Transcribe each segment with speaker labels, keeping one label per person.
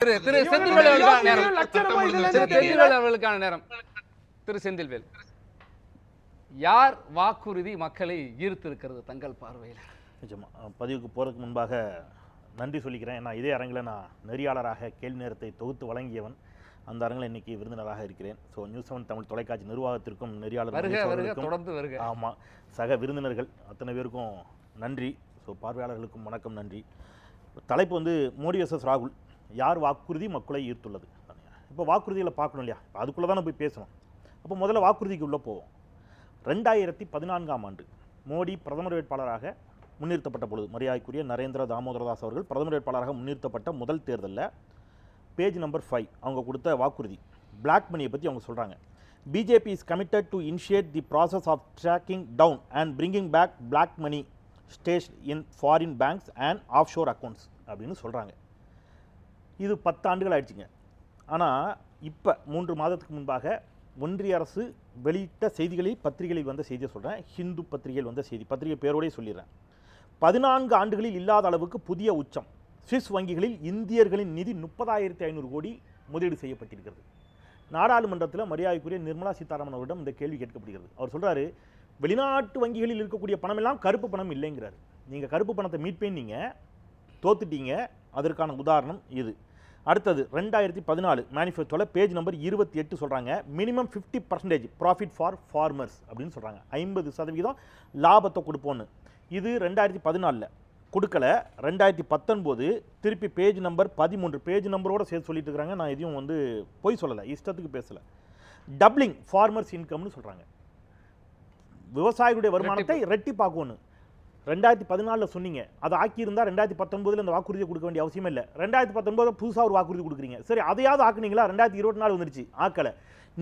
Speaker 1: திரு செந்தில்வேல் அவர்களுக்கான நேரம். திரு. செந்தில்வேல் யார் வாக்குறுதி மக்களை ஈர்த்திருக்கிறது தங்கள் பார்வையில்?
Speaker 2: அஹ் பதிவுக்கு போகிறதுக்கு முன்பாக நன்றி சொல்லிக்கிறேன். ஏன்னா இதே அரங்கில் நான் நெறியாளராக கேள்வி நேரத்தை தொகுத்து வழங்கியவன். அந்த அரங்கில் இன்னைக்கு விருந்தினராக இருக்கிறேன். ஸோ நியூஸ் செவன் தமிழ் தொலைக்காட்சி நிர்வாகத்திற்கும் நெறியாளர்
Speaker 1: தொடர்ந்து வருக.
Speaker 2: ஆமாம் சக விருந்தினர்கள் அத்தனை பேருக்கும் நன்றி. ஸோ பார்வையாளர்களுக்கும் வணக்கம் நன்றி. தலைப்பு வந்து மோடி வர்சஸ் ராகுல். யார் வாக்குறுதி மக்களை ஈர்த்துள்ளது? இப்போ வாக்குறுதிகளை பார்க்கணும் இல்லையா? இப்போ அதுக்குள்ளே தான் போய் பேசணும். அப்போ முதல்ல வாக்குறுதிக்கு உள்ளே போவோம். ரெண்டாயிரத்தி பதினான்காம் ஆண்டு மோடி பிரதமர் வேட்பாளராக முன்னிறுத்தப்பட்ட பொழுது மரியாதைக்குரிய நரேந்திர தாமோதரதாஸ் அவர்கள் பிரதமர் வேட்பாளராக முன்னிறுத்தப்பட்ட முதல் தேர்தலில் பேஜ் நம்பர் ஃபைவ் அவங்க கொடுத்த வாக்குறுதி. பிளாக் மணியை பற்றி அவங்க சொல்கிறாங்க BJP is committed to initiate the process of tracking down and bringing back black money stash in foreign banks and offshore accounts அப்படின்னு சொல்கிறாங்க இது பத்து ஆண்டுகள் ஆயிடுச்சுங்க. ஆனால் இப்போ மூன்று மாதத்துக்கு முன்பாக ஒன்றிய அரசு வெளியிட்ட செய்திகளில் பத்திரிகைகளில் வந்த செய்தியை சொல்கிறேன் ஹிந்து பத்திரிகையில் வந்த செய்தி பத்திரிகை பேரோடய சொல்லிடுறேன். பதினான்கு ஆண்டுகளில் இல்லாத அளவுக்கு புதிய உச்சம். சுவிஸ் வங்கிகளில் இந்தியர்களின் நிதி முப்பதாயிரத்தி ஐநூறு கோடி முதலீடு செய்யப்பட்டிருக்கிறது. நாடாளுமன்றத்தில் மரியாதைக்குரிய நிர்மலா சீதாராமன் அவரிடம் இந்த கேள்வி கேட்கப்படுகிறது. அவர் சொல்கிறாரு வெளிநாட்டு வங்கிகளில் இருக்கக்கூடிய பணம் எல்லாம் கருப்பு பணம் இல்லைங்கிறார். நீங்கள் கருப்பு பணத்தை மீட்பேன் நீங்கள் தோத்துட்டீங்க. அதற்கான உதாரணம் இது. அடுத்தது ரெண்டாயிரத்தி பதினாலு மேனிஃபெஸ்டோவில் பேஜ் நம்பர் இருபத்தி எட்டு சொல்கிறாங்க minimum fifty percentage profit for farmers அப்படின்னு சொல்கிறாங்க ஐம்பது சதவீதம் லாபத்தை கொடுப்போன்னு இது ரெண்டாயிரத்தி பதினாலில். கொடுக்கல. ரெண்டாயிரத்தி பத்தொன்பது திருப்பி பேஜ் நம்பர் பதிமூன்று. பேஜ் நம்பரோட சேர்த்து சொல்லிட்டு இருக்கிறாங்க நான் எதையும் வந்து பொய் சொல்லலை. இஷ்டத்துக்கு பேசலை. டப்ளிங் ஃபார்மர்ஸ் இன்கம்னு சொல்கிறாங்க விவசாயிகளுடைய வருமானத்தை ரெட்டிப்பாக்கும்னு ரெண்டாயிரத்தி பதினாலில் சொன்னீங்க. அதை ஆக்கியிருந்தால் ரெண்டாயிரத்தி பத்தொன்பதில் இந்த வாக்குறுதியை கொடுக்க வேண்டிய அவசியம் இல்லை. ரெண்டாயிரத்தி பத்தொன்பது புதுசாக ஒரு வாக்குறுதி கொடுக்குறீங்க. சரி அதையாவது ஆக்குனீங்களா? ரெண்டாயிரத்தி இருபத்தி நாலு வந்துருச்சு. ஆக்கலை.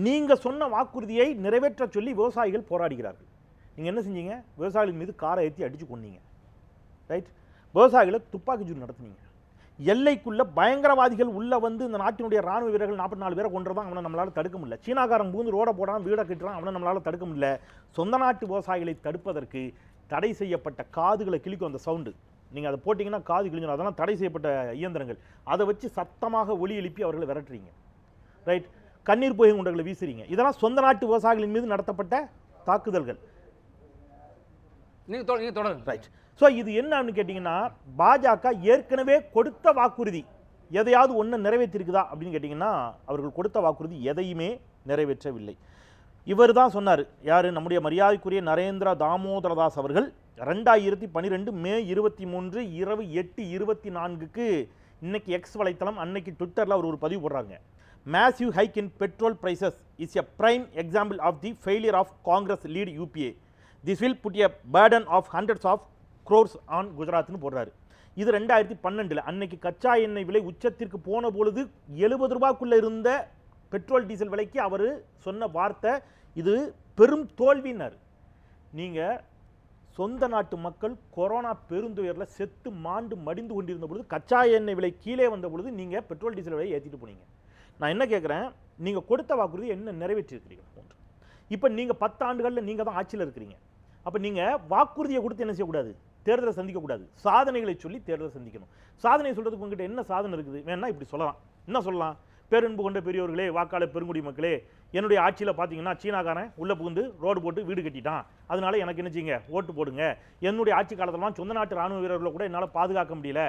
Speaker 2: நீங்கள் சொன்ன வாக்குறுதியை நிறைவேற்ற சொல்லி விவசாயிகள் போராடுகிறார்கள். நீங்கள் என்ன செஞ்சீங்க? விவசாயிகள் மீது காரை ஏற்றி அடித்து கொன்னீங்க. ரைட்? விவசாயிகளை துப்பாக்கி சூடு நடத்துனீங்க. எல்லைக்குள்ளே பயங்கரவாதிகள் உள்ள வந்து இந்த நாட்டினுடைய ராணுவ வீரர்கள் நாற்பத்தி நாலு பேரை கொண்டுறதான் அவனை நம்மளால் தடுக்க முடியல. சீனாக்காரன் பூந்து ரோட போடான் வீடை கட்டுறான் அவனை நம்மளால தடுக்க முடியல. சொந்த நாட்டு விவசாயிகளை தடுப்பதற்கு தடை செய்யப்பட்ட காதுகளை கிழிக்கும் அந்த சவுண்டு. நீங்கள் அதை போட்டிங்கன்னா காது கிழிஞ்சிடும். அதெல்லாம் தடை செய்யப்பட்ட இயந்திரங்கள். அதை வச்சு சத்தமாக ஒலி எழுப்பி அவர்களை விரட்டுறீங்க. ரைட் கண்ணீர் புகை குண்டுகளை வீசுறீங்க. இதெல்லாம் சொந்த நாட்டு விவசாயிகளின் மீது நடத்தப்பட்ட தாக்குதல்கள்.
Speaker 1: நீங்க தொ- நீங்க தொடருங்க.
Speaker 2: ரைட் ஸோ இது என்னன்னு கேட்டிங்கன்னா பாஜக ஏற்கனவே கொடுத்த வாக்குறுதி எதையாவது ஒன்று நிறைவேற்றிருக்குதா அப்படின்னு கேட்டிங்கன்னா அவர்கள் கொடுத்த வாக்குறுதி எதையுமே நிறைவேற்றவில்லை. இவர் தான் சொன்னார். யார்? நம்முடைய மரியாதைக்குரிய நரேந்திர தாமோதரதாஸ் அவர்கள். ரெண்டாயிரத்தி பன்னிரெண்டு மே இருபத்தி மூன்று இரவு எட்டு இருபத்தி நான்குக்கு இன்னைக்கு எக்ஸ் வலைத்தளம் அன்னைக்கு ட்விட்டரில் அவர் ஒரு பதிவு போடுறாங்க. Massive hike in petrol prices is a prime example of the failure of Congress led UPA this will put a burden of hundreds of crores on குஜராத்னு போடுறாரு. இது ரெண்டாயிரத்தி பன்னெண்டில் அன்னைக்கு கச்சா எண்ணெய் விலை உச்சத்திற்கு போன பொழுது எழுபது ரூபாய்க்குள்ளே இருந்த பெட்ரோல் டீசல் விலைக்கு அவர் சொன்ன வார்த்தை இது பெரும் தோல்வினார் நீங்கள் சொந்த நாட்டு மக்கள் கொரோனா பெருந்துயரில் செத்து மாண்டு மடிந்து கொண்டிருந்த பொழுது கச்சா எண்ணெய் விலை கீழே வந்த பொழுது நீங்கள் பெட்ரோல் டீசல் விலையை ஏற்றிட்டு போனீங்க. நான் என்ன கேட்குறேன் நீங்கள் கொடுத்த வாக்குறுதி என்ன நிறைவேற்றிருக்கிறீங்க? ஒன்று இப்போ நீங்கள் பத்து ஆண்டுகளில் நீங்கள் தான் ஆட்சியில் இருக்கிறீங்க. அப்போ நீங்கள் வாக்குறுதியை கொடுத்து என்ன செய்யக்கூடாது? தேர்தலை சந்திக்கக்கூடாது. சாதனைகளை சொல்லி தேர்தலை சந்திக்கணும். சாதனை சொல்கிறதுக்கு உங்ககிட்ட என்ன சாதனை இருக்குது? வேணா இப்படி சொல்லலாம். என்ன சொல்லலாம்? பேரன்பு கொண்ட பெரியோர்களே வாக்காளர் பெருங்குடி மக்களே என்னுடைய ஆட்சியில் பார்த்தீங்கன்னா சீனாக்காரன் உள்ளே புகுந்து ரோடு போட்டு வீடு கட்டிட்டான். அதனால எனக்கு என்ன செய்யுங்க ஓட்டு போடுங்க. என்னுடைய ஆட்சி காலத்திலலாம் சொந்த நாட்டு ராணுவ வீரர்களை கூட என்னால் பாதுகாக்க முடியல.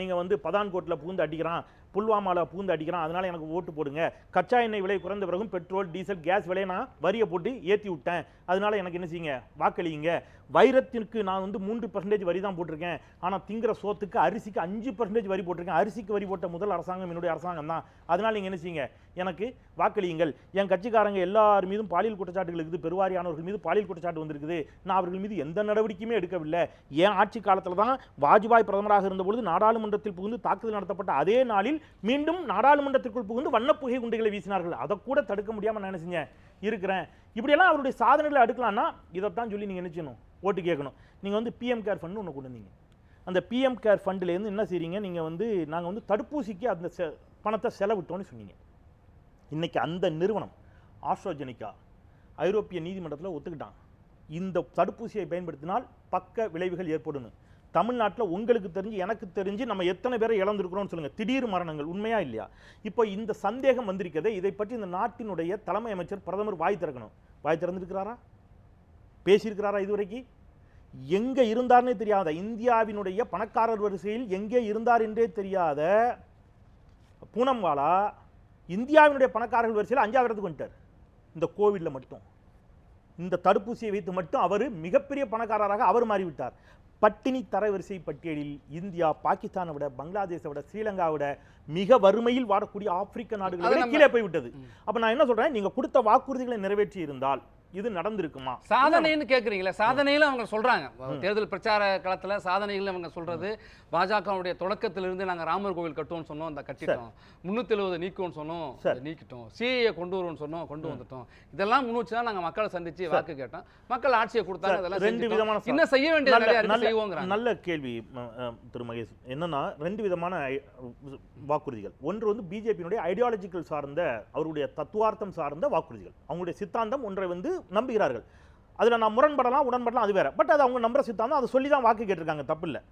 Speaker 2: நீங்கள் வந்து பதான்கோட்டில் புகுந்து அடிக்கிறான். புல்வாமாவில் பூந்து அடிக்கிறான். அதனால எனக்கு ஓட்டு போடுங்க. கச்சா எண்ணெய் விலை குறைந்த பிறகும் பெட்ரோல் டீசல் கேஸ் விலையை நான் வரியை போட்டு ஏற்றி விட்டேன். அதனால எனக்கு என்ன செய்யுங்க? வாக்களியுங்க. வைரத்திற்கு நான் வந்து மூன்று பர்சன்டேஜ் வரி தான் போட்டிருக்கேன். ஆனால் திங்கிற சோத்துக்கு அரிசிக்கு அஞ்சு பர்சன்டேஜ் வரி போட்டிருக்கேன். அரிசிக்கு வரி போட்ட முதல் அரசாங்கம் என்னுடைய அரசாங்கம் தான். அதனால நீங்கள் என்ன செய்யுங்க? எனக்கு வாக்களியுங்கள். என் கட்சிக்காரங்க எல்லார் மீதும் பாலியல் குற்றச்சாட்டுகள் இருக்குது. பெருவாரியானவர்கள் மீது பாலியல் குற்றச்சாட்டு வந்திருக்குது. நான் அவர்கள் மீது எந்த நடவடிக்கையுமே எடுக்கவில்லை. என் ஆட்சி காலத்தில் தான் வாஜ்பாய் பிரதமராக இருந்தபொழுது நாடாளுமன்றத்தில் புகுந்து தாக்குதல் நடத்தப்பட்ட அதே நாளில் மீண்டும் நாடாளுமன்றத்திற்குள் புகுந்து வண்ணப்புகை குண்டுகளை வீசினார்கள். அதை கூட தடுக்க முடியாமல் நான் என்ன செஞ்சேன்? இருக்கிறேன். இப்படியெல்லாம் அவருடைய சாதனைகளை அடுக்கலாம்னா இதைத்தான் சொல்லி நீங்கள் என்ன செய்யணும்? ஓட்டு கேட்கணும். நீங்கள் வந்து பிஎம் கேர் ஃபண்ட் ஒன்று கொண்டு வந்தீங்க. அந்த பிஎம் கேர் ஃபண்ட்லேருந்து என்ன செய்கிறீங்க நீங்கள் வந்து நாங்கள் வந்து தடுப்பூசிக்கு அந்த செ பணத்தை செலவிட்டோன்னு சொன்னீங்க. இன்றைக்கி அந்த நிறுவனம் ஆஸ்ட்ரோஜெனிக்கா ஐரோப்பிய நீதிமன்றத்தில் ஒத்துக்கிட்டான். இந்த தடுப்பூசியை பயன்படுத்தினால் பக்க விளைவுகள் ஏற்படும் தமிழ்நாட்டில் உங்களுக்கு தெரிஞ்சு எனக்கு தெரிஞ்சு நம்ம எத்தனை பேரை இழந்திருக்கிறோம்னு சொல்லுங்கள் திடீர் மரணங்கள் உண்மையா இல்லையா? இப்போ இந்த சந்தேகம் வந்திருக்கதே இதை பற்றி இந்த நாட்டினுடைய தலைமை அமைச்சர் பிரதமர் வாய் திறக்கணும். வாய் திறந்துருக்கிறாரா? பேசியிருக்கிறாரா இதுவரைக்கும் எங்கே இருந்தார்னே தெரியாத இந்தியாவினுடைய பணக்காரர் வரிசையில் எங்கே இருந்தார் என்றே தெரியாத பூனம்வாலா இந்தியாவினுடைய பணக்காரர்கள் வரிசையில் அஞ்சாவது இடத்துக்கு வந்துட்டார். இந்த கோவிட்ல மட்டும். இந்த தடுப்பூசியை வைத்து மட்டும் அவர் மிகப்பெரிய பணக்காரராக அவர் மாறிவிட்டார். பட்டினி தரவரிசை பட்டியலில் இந்தியா பாகிஸ்தானை விட பங்களாதேஷை விட ஸ்ரீலங்காவை விட மிக வறுமையில் வாழக்கூடிய ஆப்பிரிக்க நாடுகளை கீழே போய்விட்டது. அப்ப நான் என்ன சொல்றேன்? நீங்க கொடுத்த வாக்குறுதிகளை நிறைவேற்றி இருந்தால் இது நடந்திருக்குமா?
Speaker 1: சாதனைன்னு கேக்குறீங்களே சாதனையில அவங்க சொல்றாங்க. தேர்தல் பிரச்சார களத்துல சாதனைகள் அவங்க சொல்றது பாஜகவுடைய தொடக்கத்திலிருந்து நாங்க ராமர் கோவில் கட்டுவோம்னு சொன்னோம் அந்த கட்டிட்டோம் முன்னூத்தி எழுபது நீக்குவோம்னு சொன்னோம் நீக்கிட்டோம். சிஏ கொண்டு வருவோம்னு சொன்னோம் கொண்டு வந்துட்டோம். இதெல்லாம் முன் வச்சு தான் நாங்க மக்களை சந்திச்சு வாக்கு கேட்டோம். மக்கள் ஆட்சியை கொடுத்தாங்க அதெல்லாம்
Speaker 2: ரெண்டு. விதமான
Speaker 1: இன்னும் செய்ய
Speaker 2: நல்ல-
Speaker 1: செய்வோங்கிறாங்க.
Speaker 2: நல்ல கேள்வி திரு மகேஷ். என்னன்னா ரெண்டு விதமான வாக்குறுதிகள். ஒன்று வந்து பிஜேபியினுடைய ஐடியாலஜிக்கல் சார்ந்த அவருடைய தத்துவார்த்தம் சார்ந்த வாக்குறுதிகள். அவங்களுடைய சித்தாந்தம் ஒன்றை வந்து நம்புகிறார்கள். அதில் நான் முரண்படலாம் உடன்படலாம் அது வேற. பட் அது அவங்க நம்புற சித்தாந்தம் அதை சொல்லி தான் வாக்கு கேட்டிருக்காங்க தப்பு இல்லை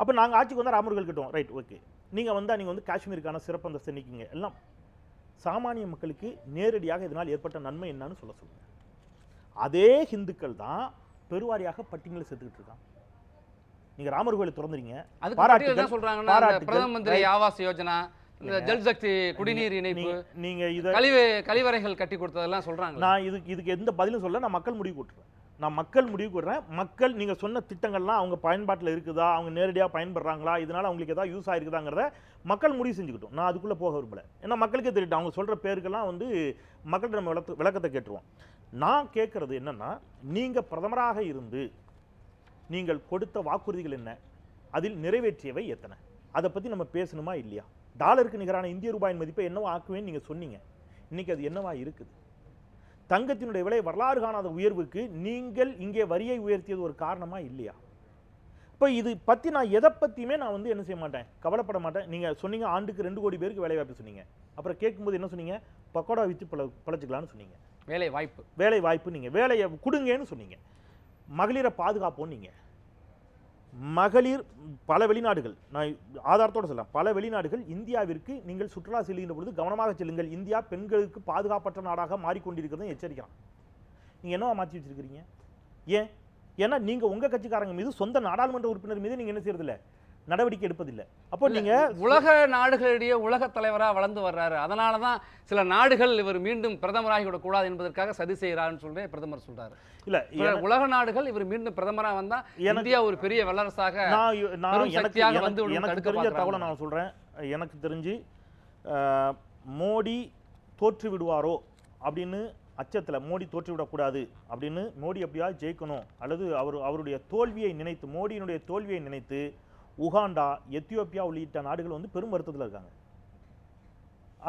Speaker 2: அப்போ நாங்கள் ஆட்சிக்கு வந்தால் ராமர்கள் கிட்டோம். ரைட் ஓகே நீங்கள் வந்தால் நீங்கள் வந்து காஷ்மீருக்கான சிறப்பு அந்தஸ்து நிற்கிங்க எல்லாம் சாமானிய மக்களுக்கு நேரடியாக இதனால் ஏற்பட்ட நன்மை என்னன்னு சொல்ல சொல்லுங்க. அதே ஹிந்துக்கள் தான் பெருவாரியாக பட்டியலில் செத்துக்கிட்டு இருக்காங்க. நீங்க ராமர் கோயிலை திறந்துறீங்க.
Speaker 1: என்ன சொல்றாங்கன்னா அந்த பிரதம மந்திரி. ஆவாஸ் யோஜனா இந்த ஜல் சக்தி குடிநீர் இணைப்பு
Speaker 2: நீங்க- இத
Speaker 1: கழிவு கழிவறைகள் கட்டி கொடுத்ததெல்லாம் சொல்றாங்க
Speaker 2: நான் இதுக்கு இதுக்கு எந்த பதிலும் சொல்ல நான் மக்கள் முடிவு கூட்டுறேன். நான் மக்கள் முடிவு கூட்டுறேன். மக்கள் நீங்க சொன்ன திட்டங்கள்லாம் அவங்க பயன்பாட்டில் இருக்குதா? அவங்க நேரடியாக பயன்படுறாங்களா? இதனால அவங்களுக்கு ஏதாவது யூஸ் ஆயிருக்குதாங்கிறத மக்கள் முடிவு செஞ்சுக்கிட்டோம். நான் அதுக்குள்ள போக விரும்பல. ஏன்னா மக்களுக்கே தெரியட்டும் அவங்க சொல்ற பேருக்கெல்லாம் வந்து மக்கள்கிட்ட நம்ம விளக்கு விளக்கத்தை கேட்டுருவோம். நான் கேட்கறது என்னன்னா நீங்க பிரதமராக இருந்து நீங்கள் கொடுத்த வாக்குறுதிகள் என்ன? அதில் நிறைவேற்றியவை எத்தனை? அதை பத்தி நம்ம பேசணுமா இல்லையா? டாலருக்கு நிகரான இந்திய ரூபாயின் மதிப்பை என்னவா ஆக்குவேன்னு நீங்க சொன்னீங்க. இன்னைக்கு அது என்னவா இருக்குது? தங்கத்தினுடைய விலை வரலாறு காணாத உயர்வுக்கு நீங்கள் இங்கே வரியை உயர்த்தியது ஒரு காரணமா இல்லையா? இப்போ இது பத்தி நான் எதை பத்தியுமே நான் வந்து என்ன செய்ய மாட்டேன்? கவலைப்பட மாட்டேன். நீங்க சொன்னீங்க ஆண்டுக்கு ரெண்டு கோடி பேருக்கு வேலை வாய்ப்பு சொன்னீங்க. அப்புறம் கேட்கும்போது என்ன சொன்னீங்க? பக்கோடா வித்து பழ பழச்சிக்கலாம்னு சொன்னீங்க.
Speaker 1: வேலை வாய்ப்பு
Speaker 2: வேலை வாய்ப்பு நீங்க. வேலையை கொடுங்கன்னு சொன்னீங்க. மகளிரை பாதுகாப்போம் நீங்க. மகளிர் பல வெளிநாடுகள் நான் ஆதாரத்தோடு சொல்லலாம். பல வெளிநாடுகள் இந்தியாவிற்கு நீங்கள் சுற்றுலா செல்கின்ற பொழுது கவனமாக செல்லுங்கள். இந்தியா பெண்களுக்கு பாதுகாப்பற்ற நாடாக மாறிக்கொண்டிருக்கிறதும் எச்சரிக்கிறான். நீங்கள் என்னவா மாற்றி வச்சிருக்கிறீங்க? ஏன்? ஏன்னா நீங்கள் உங்கள் கட்சிக்காரங்க மீது சொந்த நாடாளுமன்ற உறுப்பினர் மீது நீங்கள் என்ன செய்யறதில்ல? நடவடிக்கை எடுப்பதில்லை. அப்போ நீங்க
Speaker 1: உலக நாடுகளிடையே உலக தலைவரா வளர்ந்து வர்றாரு. அதனால தான் சில நாடுகள் இவர் மீண்டும் பிரதமராகி விடக்கூடாது என்பதற்காக சதி செய்கிறாருன்னு சொல்லி பிரதமர் சொல்றாரு.
Speaker 2: இல்ல
Speaker 1: உலக நாடுகள் இவர் மீண்டும் பிரதமரா வந்தா
Speaker 2: எனக்கு-
Speaker 1: இந்தியா ஒரு பெரிய வல்லரசாக
Speaker 2: நான் எனக்கு
Speaker 1: வந்து
Speaker 2: எனக்கு தெரிஞ்ச. தகவலை நான் சொல்றேன். எனக்கு தெரிஞ்சு மோடி தோற்று விடுவாரோ அப்படின்னு அச்சத்துல மோடி தோற்று விடக்கூடாது அப்படின்னு மோடி எப்படியா ஜெயிக்கணும். அல்லது அவர் அவருடைய தோல்வியை நினைத்து மோடியினுடைய தோல்வியை நினைத்து உகாண்டா எத்தியோப்பியா உள்ளிட்ட நாடுகள் வந்து பெரும் வருத்தத்தில் இருக்காங்க.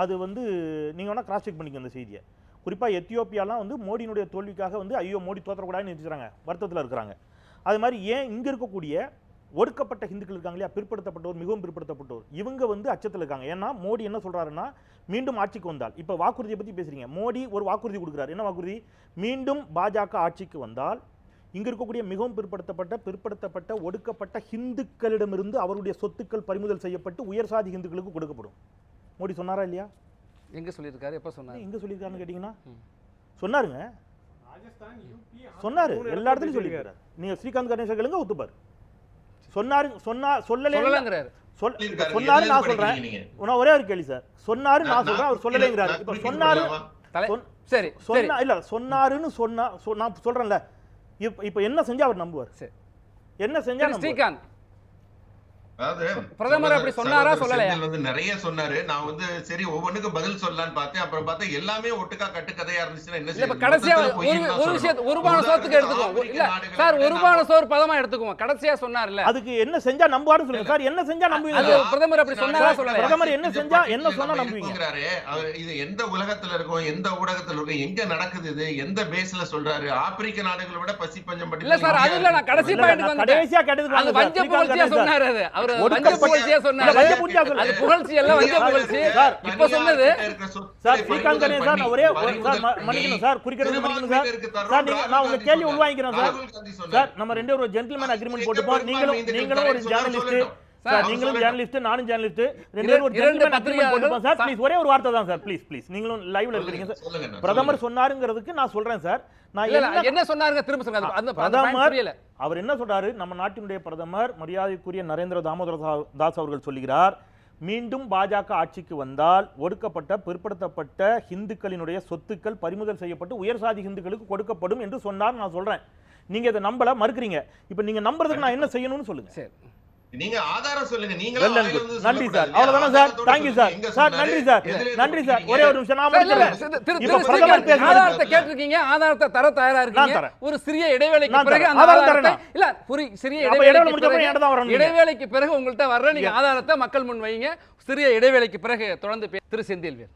Speaker 2: அது வந்து நீங்கள் வேணால் கிராஸ் செக் பண்ணிக்க அந்த செய்தியை. குறிப்பாக எத்தியோப்பியாலாம் வந்து மோடியினுடைய தோல்விக்காக வந்து ஐயோ மோடி தோற்றக்கூடாதுன்னு நினைச்சுறாங்க வருத்தத்தில் இருக்கிறாங்க. அது மாதிரி ஏன் இங்கே இருக்கக்கூடிய ஒடுக்கப்பட்ட ஹிந்துக்கள் இருக்காங்க இல்லையா? பிற்படுத்தப்பட்டோர் மிகவும் பிற்படுத்தப்பட்டோர். இவங்க வந்து அச்சத்தில் இருக்காங்க. ஏன்னா மோடி என்ன சொல்கிறாருன்னா மீண்டும் ஆட்சிக்கு வந்தால். இப்போ வாக்குறுதியை பற்றி பேசுகிறீங்க மோடி ஒரு வாக்குறுதி கொடுக்குறாரு. என்ன வாக்குறுதி? மீண்டும் பாஜக ஆட்சிக்கு வந்தால் இங்க இருக்கக்கூடிய மிகவும் பிற்படுத்தப்பட்ட பிற்படுத்தப்பட்ட ஒடுக்கப்பட்ட ஹிந்துக்களிடமிருந்து அவருடைய சொத்துக்கள் பறிமுதல் செய்யப்பட்டு உயர் சாதி ஹிந்துக்களுக்கு கொடுக்கப்படும். மோடி சொன்னாரா இல்லையா?
Speaker 1: எங்க சொல்லியிருக்காரு? எப்ப சொன்னாரு?
Speaker 2: எங்க சொல்லியிருக்காருன்னு கேட்டீங்கன்னா?
Speaker 1: ம்.
Speaker 2: சொன்னாருங்க. சொன்னாரு. எல்லா இடத்துலயும்
Speaker 3: இடத்துல
Speaker 2: சொல்லியிருக்காரு. நீங்க ஸ்ரீகாந்த் கணேசன் கேளுங்க ஒத்துப்பாரு. சொன்னாரு சொன்னா சொல்லலே
Speaker 1: சொல்லலங்கிறாரு.
Speaker 2: சொன்னாரு நான் சொல்றேன். ஒரே ஒரு கேள்வி சார். சொன்னாரு நான் சொல்றேன் அவர் சொல்லலைங்கிறாரு. இப்ப சொன்னாரு
Speaker 1: சரி.
Speaker 2: சொன்னா இல்ல சொன்னாருன்னு சொன்னா சொ- நான் சொல்றேன்ல. இப்ப இப்ப என்ன செஞ்சா அவர் நம்புவார்
Speaker 1: சரி.
Speaker 2: என்ன செஞ்சா
Speaker 1: ஸ்ரீகாந்த்
Speaker 4: அதாவது
Speaker 1: பிரதமர் அப்படி சொன்னாரா, சொல்லலையா?
Speaker 4: வந்து நிறைய சொன்னாரு. நான் வந்து சரி ஒவ்வொன்றுக்கும் பதில் சொல்லலாம்னு பார்த்தேன். அப்புறம் பார்த்தா எல்லாமே ஒட்டுக்கா கட்டுக்கதையா இருந்துச்சுன்னா என்ன
Speaker 1: இப்ப? கடைசியா ஒரு. விஷயத்து ஒரு பான சோத்துக்கு எடுத்துக்குவோம்.
Speaker 4: ஆப்பிரிக்க
Speaker 1: இல்ல சார் ஒரு பான சோறு பதமா எடுத்துக்குவோம். கடைசியா சொன்னார்ல.
Speaker 2: அதுக்கு என்ன செஞ்சா நம்புவாருன்னு சொல்லுங்க. சார் என்ன செஞ்சா நம்புவீங்க?
Speaker 1: பிரதமர் அப்படி சொன்னாரா
Speaker 4: சார்,
Speaker 1: சொல்லலையா?
Speaker 2: பிரதமர் என்ன செஞ்சா, என்ன சொன்னா நம்புவீங்க?
Speaker 4: அவர் இது எந்த உலகத்துல இருக்கும் எந்த ஊடகத்துல இருக்கும் எங்க நடக்குது இது எந்த பேஸ்ல சொல்றாரு? ஆப்பிரிக்க நாடுகளை விட பசி பஞ்சம்
Speaker 1: இல்ல சார் அது இல்ல நான் கடைசி பாயிண்ட்
Speaker 2: கடைசியா கேட்டதுக்கு சார்.
Speaker 1: வஞ்ச. சொன்னாரு அவர் வஞ்ச
Speaker 2: ஒடுக்கப்பட்ட-
Speaker 1: புகழ்ச்சியே
Speaker 2: இல்ல,
Speaker 1: சொன்னாரு
Speaker 2: வஞ்ச புகழ்ச்சியா சொல்ல.
Speaker 1: அது புகழ்ச்சி எல்லாம் வஞ்ச புகழ்ச்சி.
Speaker 2: சார்,
Speaker 1: இப்ப சொன்னது
Speaker 2: சார் ஸ்ரீகாந்த் கணேஷ் சார் நான் ஒரே சார் மன்னிக்கணும் சார் குறுக்கிறது மன்னிக்கணும் சார். சார் நீங்க நான் உங்க கேள்வி உள்வாங்கிக்கிறேன் சார் சார். நம்ம ரெண்டு ஒரு ஜென்டில்மேன் அக்ரிமெண்ட் போட்டுப்போம். நீங்களும் நீங்களும் ஒரு ஜேர்னலிஸ்ட் சார் நீங்களும். ஜேர்னலிஸ்ட் நானும் ஜேர்னலிஸ்ட் ரெண்டு பேரும் ஒரு ஜென்டில்மேன் அக்ரிமெண்ட் போட்டுப்போம் சார். ப்ளீஸ் ஒரே ஒரு வார்த்தை தான் சார். ப்ளீஸ் ப்ளீஸ் நீங்களும் லைவ்ல இருக்கிறீங்க சார். பிரதமர் சொன்னாருங்கிறதுக்கு நான் சொல்றேன் சார். நான் என்ன
Speaker 1: சொன்னாருங்க? திரும்ப சொல்லுங்க. அந்த
Speaker 2: பிரதமர் அவர் என்ன சொல்றாரு? நம்ம நாட்டினுடைய பிரதமர் மரியாதைக்குரிய நரேந்திர தாமோதர தாஸ் அவர்கள் சொல்லுகிறார் மீண்டும் பாஜக ஆட்சிக்கு வந்தால் ஒடுக்கப்பட்ட பிற்படுத்தப்பட்ட ஹிந்துக்களினுடைய சொத்துக்கள் பறிமுதல் செய்யப்பட்டு உயர் சாதி ஹிந்துக்களுக்கு கொடுக்கப்படும் என்று சொன்னார் நான் சொல்றேன். நீங்க இதை நம்பல மறுக்கிறீங்க. இப்போ நீங்க நம்புறதுக்கு நான் என்ன செய்யணும்னு சொல்லுங்க.
Speaker 1: சரி.
Speaker 4: நீங்க ஆதாரம் சொல்லுங்க. நீங்க.
Speaker 2: நன்றி சார். அவ்வளவுதானே sir? Thank you sir. Sir நன்றி சார். நன்றி சார். ஒரே ஒரு நிமிஷம் நான் முடிக்கிறேன்
Speaker 1: ஆதாரத்தை கேட்டிருக்கீங்க. ஆதாரத்தை தர தயாரா இருக்கீங்க. ஒரு சிறிய இடைவேளைக்கு பிறகு. அந்த ஆதாரத்தை? இல்ல புரி சிறிய இடைவேளைக்கு
Speaker 2: வரணும்.
Speaker 1: இடைவேளைக்கு பிறகு உங்கள்ட்ட வர்ற நீங்க ஆதாரத்தை மக்கள் முன் வைங்க. சிறிய இடைவேளைக்கு பிறகு தொடர்ந்து பே- திரு செந்தில்வேல்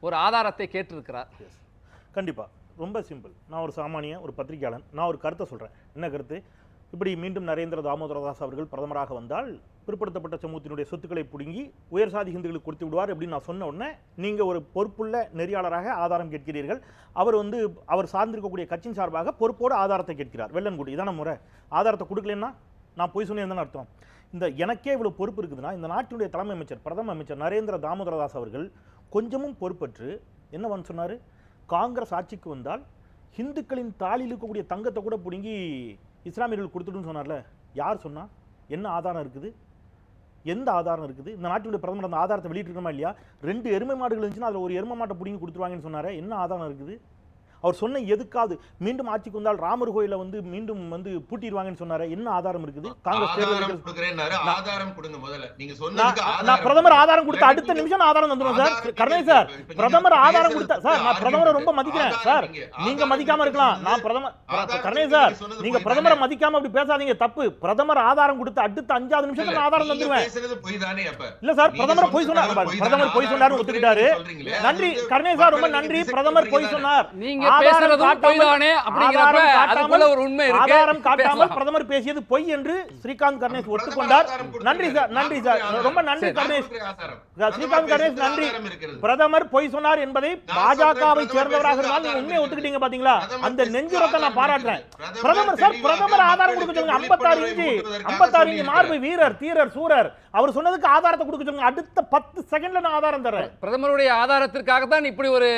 Speaker 1: ஒரு ஆதாரத்தை கேட்டிருக்கிறார்.
Speaker 2: கண்டிப்பா. ரொம்ப சிம்பிள். நான் ஒரு சாமானிய ஒரு பத்திரிகையாளன். நான் ஒரு கருத்தை சொல்றேன். என்ன கருத்து? இப்படி மீண்டும் நரேந்திர தாமோதரதாஸ் அவர்கள் பிரதமராக வந்தால் பிற்படுத்தப்பட்ட சமூகத்தினுடைய சொத்துக்களை பிடுங்கி உயர் சாதி ஹிந்துக்களுக்கு கொடுத்து விடுவார் அப்படின்னு நான் சொன்ன உடனே நீங்கள் ஒரு பொறுப்புள்ள நெறியாளராக ஆதாரம் கேட்கிறீர்கள். அவர் வந்து அவர் சார்ந்திருக்கக்கூடிய கட்சியின் சார்பாக பொறுப்போடு ஆதாரத்தை கேட்கிறார். வெள்ளன்குடி இதான முறை. ஆதாரத்தை கொடுக்கலன்னா நான் போய் சொன்னேன் அர்த்தம். இந்த எனக்கே இவ்வளோ பொறுப்பு இருக்குதுன்னா இந்த நாட்டினுடைய தலைமை அமைச்சர் பிரதம அமைச்சர் நரேந்திர தாமோதரதாஸ் அவர்கள் கொஞ்சமும் பொறுப்பற்று என்ன வந்து சொன்னார்? காங்கிரஸ் ஆட்சிக்கு வந்தால் ஹிந்துக்களின் தாளில் இருக்கக்கூடிய தங்கத்தை கூட பிடுங்கி இஸ்லாமியர்கள் கொடுத்துடுன்னு சொன்னார்ல யார் சொன்னால் என்ன ஆதாரம் இருக்குது? எந்த ஆதாரம் இருக்குது? இந்த நாட்டினுடைய பிரதமர் அந்த ஆதாரத்தை வெளியிட்டிருக்கமா இல்லையா? ரெண்டு எருமை மாடுகள் இருந்துச்சுன்னா அதில் ஒரு எருமை மாட்டை பிடிங்கி கொடுத்துருவாங்கன்னு சொன்னார் என்ன ஆதாரம் இருக்குது? அவர் சொன்ன எதுக்காவது மீண்டும் ஆட்சிக்கு வந்தால் ராமர் கோயிலை வந்து மீண்டும் வந்து பூட்டிடுவாங்கன்னு சொன்னாரே என்ன ஆதாரம் இருக்குது? காங்கிரஸ்
Speaker 4: ஆதாரம் கொடுங்க முதல்ல. நீங்க
Speaker 2: நான்
Speaker 4: சொன்னதுக்கு
Speaker 2: நான்
Speaker 4: ஆதாரம்
Speaker 2: பிரதமர். ஆதாரம் கொடுத்த அடுத்த நிமிஷம். நான் ஆதாரம் தந்துடும் சார். கருணை சார் பிரதமர் ஆதாரம் கொடுத்த சார் நான். பிரதமரை ரொம்ப மதிக்கிறேன் சார்.
Speaker 4: நீங்க-
Speaker 2: மதிக்காம இருக்கலாம். நான் பிரதமர் கருணை சார் நீங்க பிரதமரை? மதிக்காம அப்படி பேசாதீங்க. தப்பு. பிரதமர் ஆதாரம் கொடுத்த அடுத்த அஞ்சாவது நிமிஷத்துல ஆதாரம் தந்துருவேன்.
Speaker 4: அப்ப.
Speaker 2: இல்ல சார் பிரதமர் பொய் சொன்னார். பிரதமர்? பொய் சொன்னாரு ஒத்துக்கிட்டாரு. நன்றி. கருணை சார் ரொம்ப நன்றி. பிரதமர் பொய் சொன்னார்.
Speaker 1: நீங்க
Speaker 2: ஆதாரம்
Speaker 1: பேசுறதும்
Speaker 2: காட்டாமல்-
Speaker 1: பொய்தானே அப்படிங்கிறப்ப
Speaker 2: ஆதாரம்
Speaker 1: அதுக்குள்ள ஒரு உண்மை இருக்கு
Speaker 2: ஆதாரம் காட்டாமல்
Speaker 1: பேசலாம்.
Speaker 2: பிரதமர் பேசியது பொய் என்று ஸ்ரீகாந்த் கணேஷ் ஒத்துக்கொண்டார். நன்றி சார் நன்றி சார் ரொம்ப நன்றி கணேஷ். ஸ்ரீகாந்த் கணேஷ் நன்றி. பிரதமர் பொய் சொன்னார் என்பதை பாஜகவை
Speaker 4: சொல்றேன்,
Speaker 2: சேர்ந்தவராக இருந்தால் நீங்க உண்மையை ஒத்துக்கிட்டீங்க பாத்தீங்களா அந்த நெஞ்சுரத்தை நான் பாராட்டுறேன். பிரதமர் சார் பிரதமர் ஆதாரம் கொடுக்க சொல்லுங்க ஐம்பத்தாறு
Speaker 4: ஊட்டுவதற்காக
Speaker 2: ஐம்பத்தாறு இன்ச்சு மார்பு. வீரர் தீரர் சூரர் அவர் சொன்னதுக்கு ஆதாரத்தை கொடுக்க சொல்லுங்க அடுத்த பத்து செகண்ட்ல நான் ஆதாரம் தரேன்
Speaker 1: பிரதமருடைய ஆதாரத்திற்காக தான் இப்படி ஒரு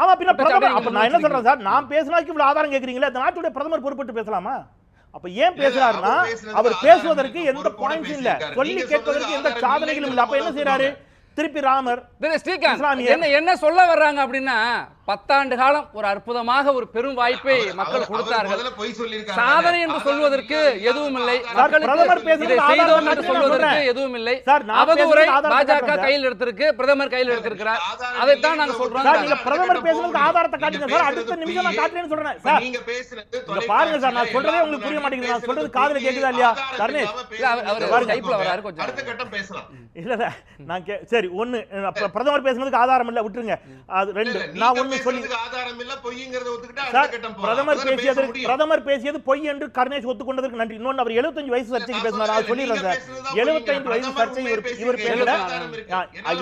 Speaker 2: ஆமா பின்ன பிரதமர் நான் என்ன
Speaker 1: முன்வச்சிருக்கீங்க.
Speaker 2: சொல்றேன் சார் நான் பேசினாக்கு இவ்வளவு ஆதாரம் கேக்குறீங்களா இந்த நாட்டுடைய பிரதமர் பொறுப்பட்டு பேசலாமா அப்ப ஏன் பேசுறாருன்னா
Speaker 4: அவர்
Speaker 2: பேசுவதற்கு எந்த பாயிண்ட்ஸ் இல்ல. சொல்லி கேட்பதற்கு எந்த சாதனைகளும் இல்ல அப்ப என்ன செய்யறாரு. திருப்பி ராமர்
Speaker 1: ஸ்ரீகாந்த். என்ன என்ன சொல்ல வர்றாங்க அப்படின்னா பத்தாண்டு காலம் ஒரு அற்புதமாக ஒரு பெரும் வாய்ப்பை மக்கள் கொடுத்தார்கள். சாதனை என்று சொல்வதற்கு எதுவும் இல்லை செய்தோம் என்று சொல்வதற்கு
Speaker 2: சொல்றேன்.
Speaker 1: எதுவும் இல்லை அவதூறை பாஜக கையில் எடுத்திருக்கு பிரதமர் கையில் எடுத்திருக்கிறார் அதைத்தான் நாங்க சொல்றோம்
Speaker 2: சார்
Speaker 4: சொல்றாங்க.
Speaker 2: நீங்க பிரதமர் பேசுனதுக்கு ஆதாரத்தை காட்டுங்க சார் அடுத்த நிமிஷம் நான். காட்டுறேன்னு சொல்றேன் சார்
Speaker 4: நீங்க பேசுறது
Speaker 2: இங்க பாருங்க சார் நான் சொல்றதே உங்களுக்கு புரிய மாட்டேங்குது நான் சொல்றது காதுல
Speaker 4: பொய்.
Speaker 2: கேக்குதா இல்லையா
Speaker 1: இல்ல, அவர்-
Speaker 4: பொய்.
Speaker 1: வராரு கொஞ்சம்.
Speaker 4: அடுத்த கட்டம் பேசலாம்
Speaker 2: இல்ல நான் கே சரி அப்புறம் பிரதமர் பேசுனதுக்கு ஆதாரம் இல்ல விட்டுருங்க. அது ரெண்டு நான் ஒண்ணு சொல்லி
Speaker 4: பேசுறதுக்கு ஆதாரம் இல்ல பொய்ங்கிறத ஒத்துக்கிட்டா.
Speaker 2: பிரதமர் பேசியது. பிரதமர் பேசியது பொய் என்று கருணேஷ் ஒத்துக்கொண்டதற்கு நன்றி. இன்னொன்னு அவர் 75 வயசு சர்ச்சைக்கு
Speaker 4: நான்
Speaker 2: பேசினார்.
Speaker 4: சொல்றேன்,
Speaker 2: சொல்லிடுறேன் சார். 75 வயசு சர்ச்சை இவர். பேசல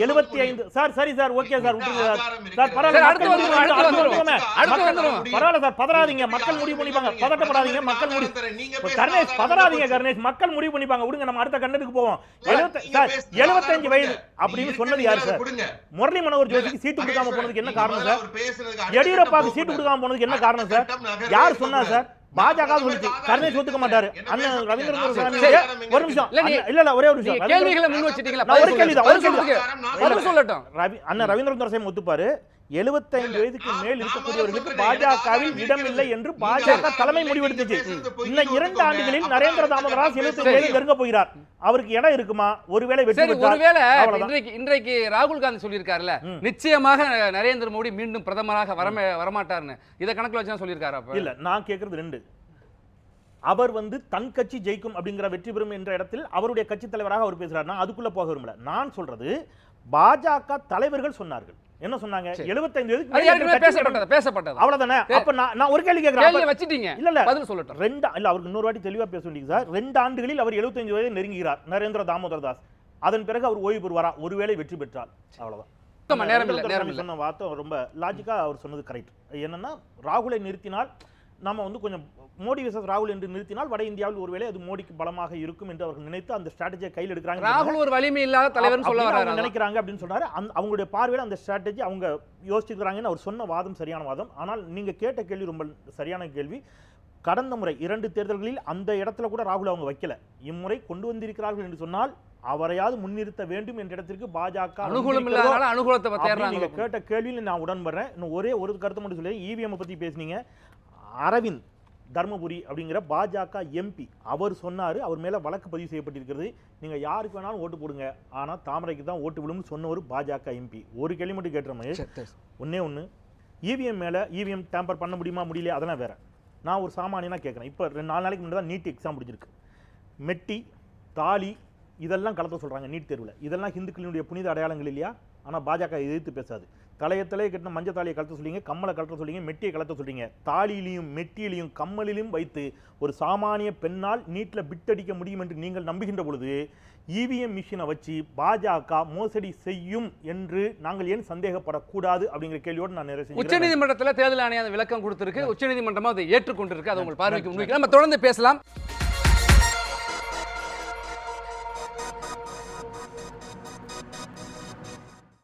Speaker 2: எழுபத்தி ஐந்து சார் சரி சார் ஓகே சார் விட்டுருங்க. சார் பரவாயில்ல. பரவாயில்ல சார் பதறாதீங்க. மக்கள் முடிவு பண்ணிப்பாங்க. பதட்டப்படாதீங்க. மக்கள் முடிவு கணேஷ் பதறாதீங்க கணேஷ் மக்கள் முடிவு பண்ணிப்பாங்க. விடுங்க நம்ம அடுத்த கண்டத்துக்கு போவோம். எழுபத்தஞ்சு வயது அப்படின்னு சொன்னது யார் சார்? முரளி மனோகர் ஜோஷிக்கு சீட்டு கொடுக்காம போனதுக்கு என்ன காரணம் சார்? எடியூரப்பாக்கு சீட்டு கொடுக்காம போனதுக்கு என்ன காரணம் சார்? யார் சொன்னா சார்? பாஜக சொல்லிச்சு கருணேஷ் ஒத்துக்க மாட்டாரு. அண்ணன் ரவீந்திரநாத் சாமி ஒரு நிமிஷம்.
Speaker 1: இல்ல,
Speaker 2: இல்ல ஒரே ஒரு நிமிஷம்.
Speaker 1: கேள்விகளை முன் வச்சிட்டீங்களா?
Speaker 2: ஒரு கேள்வி தான், ஒரு
Speaker 1: சொல்லட்டும்.
Speaker 2: ரவி அண்ணன் ரவீந்திரநாத் சாமி ஒத்துப்பாரு. 75 வயதுக்கு மேல் இருக்கக்கூடியவர்களுக்கு பாஜகவில் இடம் இல்லை என்று பாஜக தலைமை முடிவெடுத்துச்சு இன்னும் இரண்டு ஆண்டுகளில் நரேந்திர தாமோதராஸ் 75 வயது நெருங்க போகிறார். அவருக்கு இடம் இருக்குமா? ஒருவேளை வெற்றி
Speaker 1: ஒருவேளை. இன்றைக்கு இன்றைக்கு ராகுல் காந்தி சொல்லியிருக்காருல்ல நிச்சயமாக நரேந்திர மோடி மீண்டும் பிரதமராக வரமே வரமாட்டார்னு. இதை கணக்குல வச்சு சொல்லியிருக்காரு அப்ப.
Speaker 2: இல்ல நான் கேக்குறது ரெண்டு. அவர் வந்து தன் கட்சி ஜெயிக்கும் அப்படிங்கிற வெற்றி பெறும் என்ற இடத்தில் அவருடைய கட்சி தலைவராக அவர் பேசுறாரு நான் அதுக்குள்ள போக விரும்பல. நான் சொல்றது பாஜக தலைவர்கள் சொன்னார்கள். என்ன சொன்னாங்க?
Speaker 1: சரி.
Speaker 2: 75 வயதுக்கு
Speaker 1: அது
Speaker 2: மேல
Speaker 1: ஏற்கனவே
Speaker 2: இருக்கிற கட்சிகள்
Speaker 1: பேசப்பட்டது பேசப்பட்டது.
Speaker 2: அவ்வளவுதானே? அப்ப நான் ஒரு கேள்வி அப்ப-
Speaker 1: வச்சிட்டீங்க.
Speaker 2: இல்ல இல்ல.
Speaker 1: பதில் சொல்லட்டும்.
Speaker 2: ரெண்டு இல்ல அவருக்கு இன்னொரு வாட்டி தெளிவா பேச வேண்டியது சார். ரெண்டு ஆண்டுகளில் அவர் 75 வயதை நெருங்குகிறார். நரேந்திர தாமோதர் தாஸ். அதன் பிறகு அவர் ஓய்வு பெறுவாரா? ஒருவேளை வெற்றி பெற்றால். அவ்வளவுதான்.
Speaker 1: நேரம்
Speaker 2: சொன்ன வார்த்தை ரொம்ப லாஜிக்கா அவர் சொன்னது கரெக்ட் என்னன்னா ராகுலை நிறுத்தினால் நம்ம வந்து கொஞ்சம் மோடி விசஸ் ராகுல் என்று நிறுத்தினால் வட இந்தியாவில் ஒருவேளை அது மோடிக்கு பலமாக இருக்கும் என்று அவர்கள் நினைத்து அந்த ஸ்ட்ராட்டஜியை கையில் எடுக்கிறாங்க
Speaker 1: ராகுல் ஒரு வலிமை இல்லாத தலைவர்னு சொல்ல
Speaker 2: நினைக்கிறாங்க அப்படின்னு சொல்றாரு. அந்த அவங்களுடைய பார்வையில் அந்த ஸ்ட்ராட்டஜி அவங்க யோசிச்சிருக்கிறாங்கன்னு அவர் சொன்ன வாதம் சரியான வாதம். ஆனால் நீங்க கேட்ட கேள்வி ரொம்ப சரியான கேள்வி. கடந்த முறை இரண்டு தேர்தல்களில் அந்த இடத்துல கூட ராகுல் அவங்க வைக்கல. இம்முறை கொண்டு வந்திருக்கிறார்கள் என்று சொன்னால் அவரையாவது முன்னிறுத்த வேண்டும் என்ற இடத்திற்கு பாஜக
Speaker 1: அனுகூலம் அனுகூலத்தை
Speaker 2: நீங்க கேட்ட கேள்வியில் நான் உடன்படுறேன். இன்னும் ஒரே ஒரு கருத்தை மட்டும் சொல்லி இவிஎம் பத்தி பேசுனீங்க. அரவிந்த் தர்மபுரி அப்படிங்கிற பாஜக எம்பி. அவர் சொன்னாரு அவர் மேல வழக்கு பதிவு செய்யப்பட்டிருக்கிறது. நீங்க யாருக்கு வேணாலும் ஓட்டு போடுங்க. ஆனா தாமரைக்கு தான் ஓட்டு விழும்னு சொன்ன ஒரு பாஜக எம்பி. ஒரு கேள்வி மட்டும் கேட்டுற
Speaker 1: சரி.
Speaker 2: ஒண்ணே ஒன்று இவிஎம் மேலே இவிஎம் டேம்பர் பண்ண முடியுமா முடியல அதெல்லாம் வேற. நான் ஒரு சாமானியனா கேட்குறேன் இப்போ ரெண்டு நாலு நாளைக்கு முன்னாடி தான் நீட் எக்ஸாம் முடிஞ்சிருக்கு. மெட்டி தாலி இதெல்லாம் கலத்த சொல்கிறாங்க நீட் தேர்வில். இதெல்லாம் இந்துக்களினுடைய புனித அடையாளங்கள் இல்லையா? ஆனால் பாஜக எதிர்த்து பேசாது. தலையத்திலே கட்டின மஞ்சள் தாலியை கலத்த சொல்றீங்க கம்மலை கலத்த சொல்றீங்க மெட்டியை கலத்த சொல்றீங்க. தாலியிலையும் மெட்டியிலையும் கம்மலிலும் வைத்து ஒரு சாமானிய பெண்ணால் நீட்டில் பிட்டடிக்க முடியும் என்று நீங்கள் நம்புகின்ற பொழுது இவிஎம் மிஷினை வச்சு பாஜக மோசடி செய்யும் என்று நாங்கள் ஏன் சந்தேகப்படக்கூடாது அப்படிங்கிற கேள்வியோடு நான் செஞ்சுக்கிறேன்.
Speaker 1: உச்சநீதிமன்றத்துல தேர்தல் ஆணையம் அந்த விளக்கம் கொடுத்திருக்கு. உச்சநீதிமன்றமா அதை ஏற்றுக்கொண்டிருக்கு. அது உங்கள் பார்வைக்கு நம்ம தொடர்ந்து பேசலாம்.